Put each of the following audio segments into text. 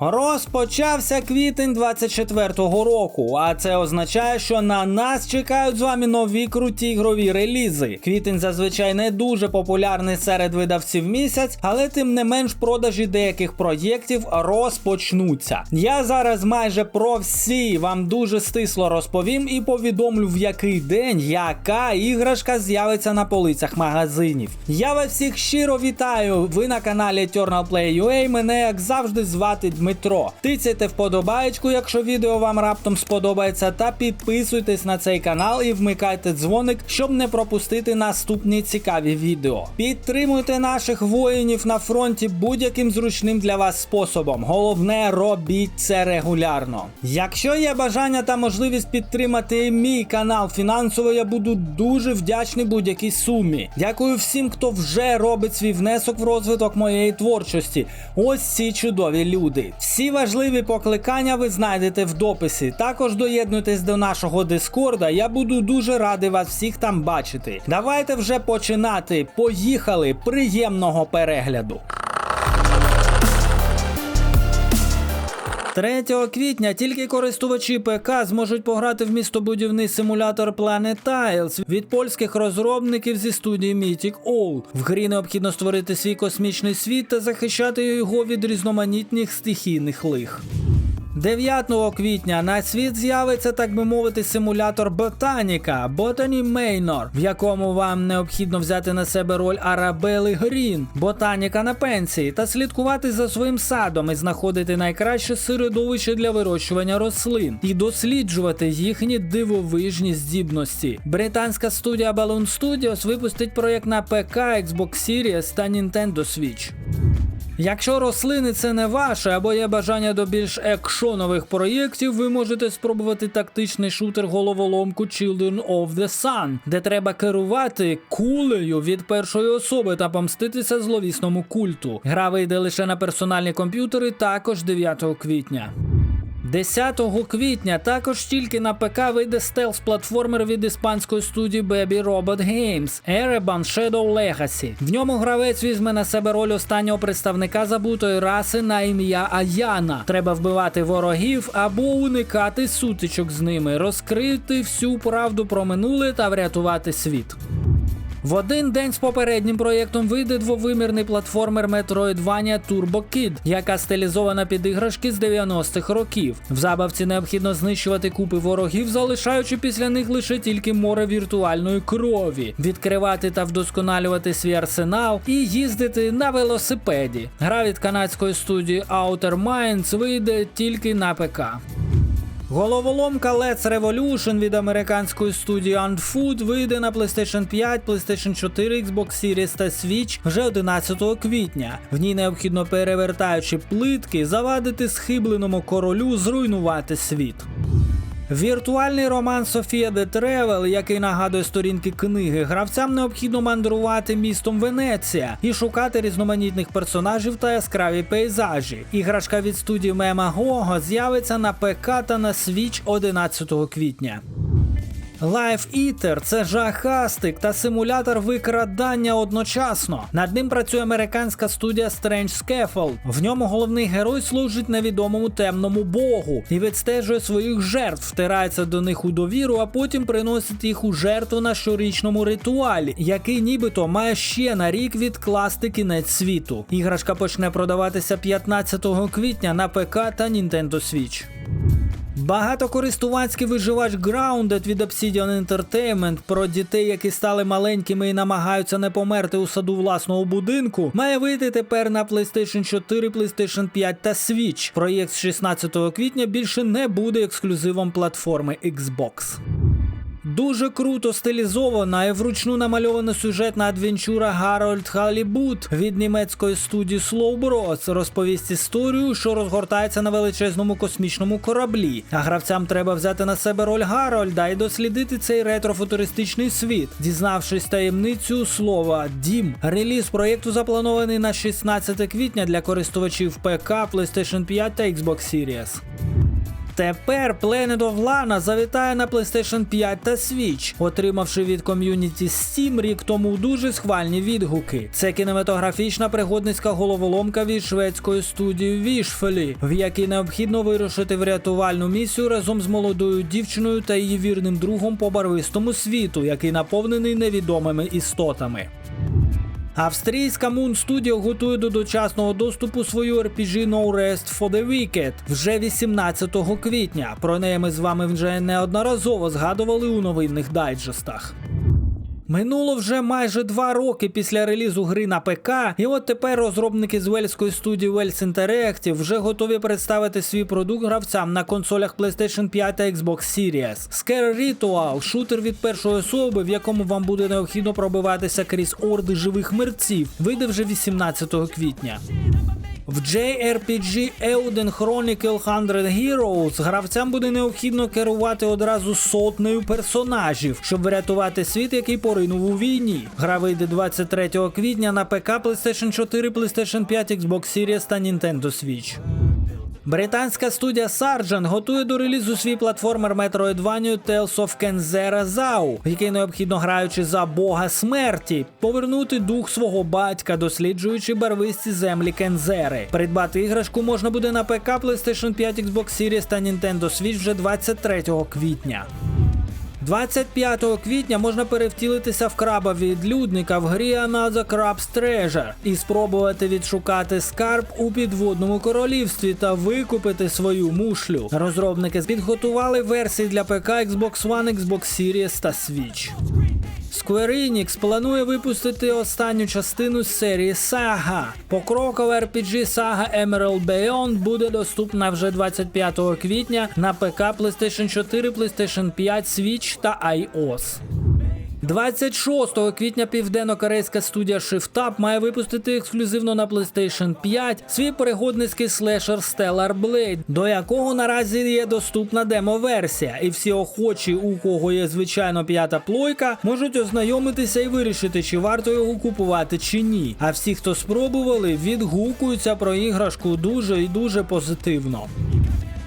Розпочався квітень 24-го року, а це означає, що на нас чекають з вами нові круті ігрові релізи. Квітень зазвичай не дуже популярний серед видавців місяць, але тим не менш продажі деяких проєктів розпочнуться. Я зараз майже про всі вам дуже стисло розповім і повідомлю, в який день яка іграшка з'явиться на полицях магазинів. Я вас всіх щиро вітаю. Ви на каналі Eternal Play UA. Мене як завжди звати Дмитро. Тицяйте вподобаєчку, якщо відео вам раптом сподобається, та підписуйтесь на цей канал і вмикайте дзвоник, щоб не пропустити наступні цікаві відео. Підтримуйте наших воїнів на фронті будь-яким зручним для вас способом. Головне, робіть це регулярно. Якщо є бажання та можливість підтримати мій канал фінансово, я буду дуже вдячний будь-якій сумі. Дякую всім, хто вже робить свій внесок в розвиток моєї творчості. Ось ці чудові люди. Всі важливі покликання ви знайдете в дописі. Також доєднуйтесь до нашого дискорда. Я буду дуже радий вас всіх там бачити. Давайте вже починати. Поїхали! Приємного перегляду! 3 квітня тільки користувачі ПК зможуть пограти в містобудівний симулятор Planet Tiles від польських розробників зі студії Mythic All. В грі необхідно створити свій космічний світ та захищати його від різноманітних стихійних лих. 9 квітня на світ з'явиться, так би мовити, симулятор Ботаніка Botany Manor, в якому вам необхідно взяти на себе роль Арабели Грін, ботаніка на пенсії, та слідкувати за своїм садом і знаходити найкраще середовище для вирощування рослин і досліджувати їхні дивовижні здібності. Британська студія Balloon Studios випустить проєкт на ПК, Xbox Series та Nintendo Switch. Якщо рослини це не ваше або є бажання до більш екшонових проєктів, ви можете спробувати тактичний шутер головоломку Children of the Sun, де треба керувати кулею від першої особи та помститися зловісному культу. Гра вийде лише на персональні комп'ютери також 9 квітня. 10 квітня також тільки на ПК вийде стелс-платформер від іспанської студії Baby Robot Games Ereban Shadow Legacy. В ньому гравець візьме на себе роль останнього представника забутої раси на ім'я Аяна. Треба вбивати ворогів або уникати сутичок з ними, розкрити всю правду про минуле та врятувати світ. В один день з попереднім проєктом вийде двовимірний платформер Metroidvania Turbo Kid, яка стилізована під іграшки з 90-х років. В забавці необхідно знищувати купи ворогів, залишаючи після них лише тільки море віртуальної крові, відкривати та вдосконалювати свій арсенал і їздити на велосипеді. Гра від канадської студії Outer Minds вийде тільки на ПК. Головоломка Let's Revolution від американської студії Unfood вийде на PlayStation 5, PlayStation 4, Xbox Series та Switch вже 11 квітня. В ній необхідно перевертаючи плитки, завадити схибленому королю зруйнувати світ. Віртуальний роман Софія де Тревел, який нагадує сторінки книги, гравцям необхідно мандрувати містом Венеція і шукати різноманітних персонажів та яскраві пейзажі. Іграшка від студії Мема Гого з'явиться на ПК та на Switch 11 квітня. Life Eater – це жахастик та симулятор викрадання одночасно. Над ним працює американська студія Strange Scaffold. В ньому головний герой служить невідомому темному богу і відстежує своїх жертв, втирається до них у довіру, а потім приносить їх у жертву на щорічному ритуалі, який нібито має ще на рік відкласти кінець світу. Іграшка почне продаватися 15 квітня на ПК та Nintendo Switch. Багатокористувацький виживач Grounded від Obsidian Entertainment про дітей, які стали маленькими і намагаються не померти у саду власного будинку, має вийти тепер на PlayStation 4, PlayStation 5 та Switch. Проєкт з 16 квітня більше не буде ексклюзивом платформи Xbox. Дуже круто стилізована і вручну намальована сюжетна адвенчура Гарольд Халібут від німецької студії Slow Bros розповість історію, що розгортається на величезному космічному кораблі. А гравцям треба взяти на себе роль Гарольда і дослідити цей ретрофутуристичний світ, дізнавшись таємницю слова Дім. Реліз проєкту запланований на 16 квітня для користувачів ПК, PlayStation 5 та Xbox Series. Тепер Planet of Lana завітає на PlayStation 5 та Switch, отримавши від ком'юніті Steam рік тому дуже схвальні відгуки. Це кінематографічна пригодницька головоломка від шведської студії Вішфелі, в якій необхідно вирушити в рятувальну місію разом з молодою дівчиною та її вірним другом по барвистому світу, який наповнений невідомими істотами. Австрійська Moon Studio готує до дочасного доступу свою RPG No Rest for the Wicked вже 18 квітня. Про неї ми з вами вже неодноразово згадували у новинних дайджестах. Минуло вже майже два роки після релізу гри на ПК, і от тепер розробники з вельської студії Wells Interactive вже готові представити свій продукт гравцям на консолях PlayStation 5 та Xbox Series. Scare Ritual – шутер від першої особи, в якому вам буде необхідно пробиватися крізь орди живих мерців, вийде вже 18 квітня. В JRPG Elden Chronicle 100 Heroes гравцям буде необхідно керувати одразу сотнею персонажів, щоб врятувати світ, який поринув у війні. Гра вийде 23 квітня на ПК, PlayStation 4, PlayStation 5, Xbox Series та Nintendo Switch. Британська студія Sargent готує до релізу свій платформер Metroidvania Tales of Kenzera Zau, який необхідно граючи за бога смерті, повернути дух свого батька, досліджуючи барвисті землі Кензери. Придбати іграшку можна буде на ПК, PlayStation 5, Xbox Series та Nintendo Switch вже 23 квітня. 25 квітня можна перевтілитися в краба відлюдника в грі Another Crab's Treasure і спробувати відшукати скарб у підводному королівстві та викупити свою мушлю. Розробники підготували версії для ПК, Xbox One, Xbox Series та Switch. Square Enix планує випустити останню частину з серії Saga. Покрокова RPG Saga Emerald Beyond буде доступна вже 25 квітня на ПК, PlayStation 4, PlayStation 5, Switch та iOS. 26 квітня південно-корейська студія ShiftUp має випустити ексклюзивно на PlayStation 5 свій пригодницький слешер Stellar Blade, до якого наразі є доступна демо-версія, і всі охочі, у кого є звичайно п'ята плойка, можуть ознайомитися і вирішити, чи варто його купувати чи ні. А всі, хто спробували, відгукуються про іграшку дуже і дуже позитивно.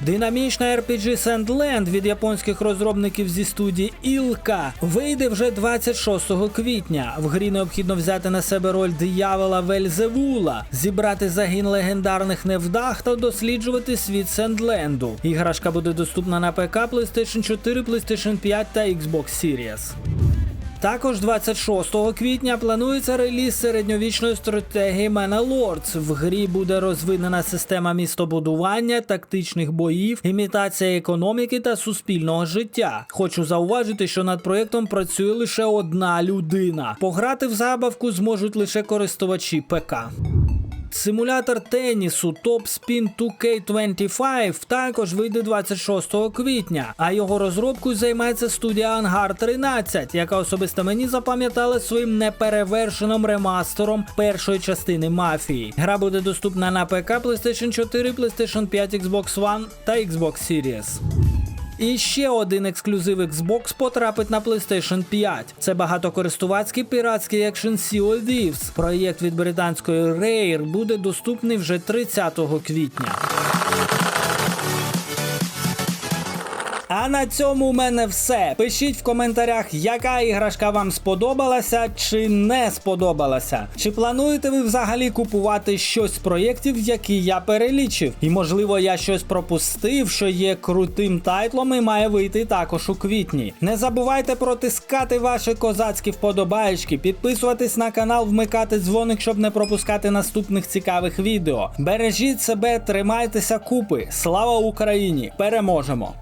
Динамічна RPG Sandland від японських розробників зі студії Ілка вийде вже 26 квітня. В грі необхідно взяти на себе роль диявола Вельзевула, зібрати загін легендарних невдах та досліджувати світ Сендленду. Іграшка буде доступна на ПК, PlayStation 4, PlayStation 5 та Xbox Series. Також 26 квітня планується реліз середньовічної стратегії Mana Lords. В грі буде розвинена система містобудування, тактичних боїв, імітація економіки та суспільного життя. Хочу зауважити, що над проєктом працює лише одна людина. Пограти в забавку зможуть лише користувачі ПК. Симулятор тенісу Top Spin 2K25 також вийде 26 квітня, а його розробкою займається студія Ангар 13, яка особисто мені запам'ятала своїм неперевершеним ремастером першої частини мафії. Гра буде доступна на ПК, PlayStation 4, PlayStation 5, Xbox One та Xbox Series. І ще один ексклюзив Xbox потрапить на PlayStation 5. Це багатокористувацький піратський екшен Sea of Thieves. Проєкт від британської Rare буде доступний вже 30 квітня. А на цьому у мене все. Пишіть в коментарях, яка іграшка вам сподобалася чи не сподобалася. Чи плануєте ви взагалі купувати щось з проєктів, які я перелічив? І можливо я щось пропустив, що є крутим тайтлом і має вийти також у квітні. Не забувайте протискати ваші козацькі вподобаєчки, підписуватись на канал, вмикати дзвоник, щоб не пропускати наступних цікавих відео. Бережіть себе, тримайтеся купи. Слава Україні! Переможемо!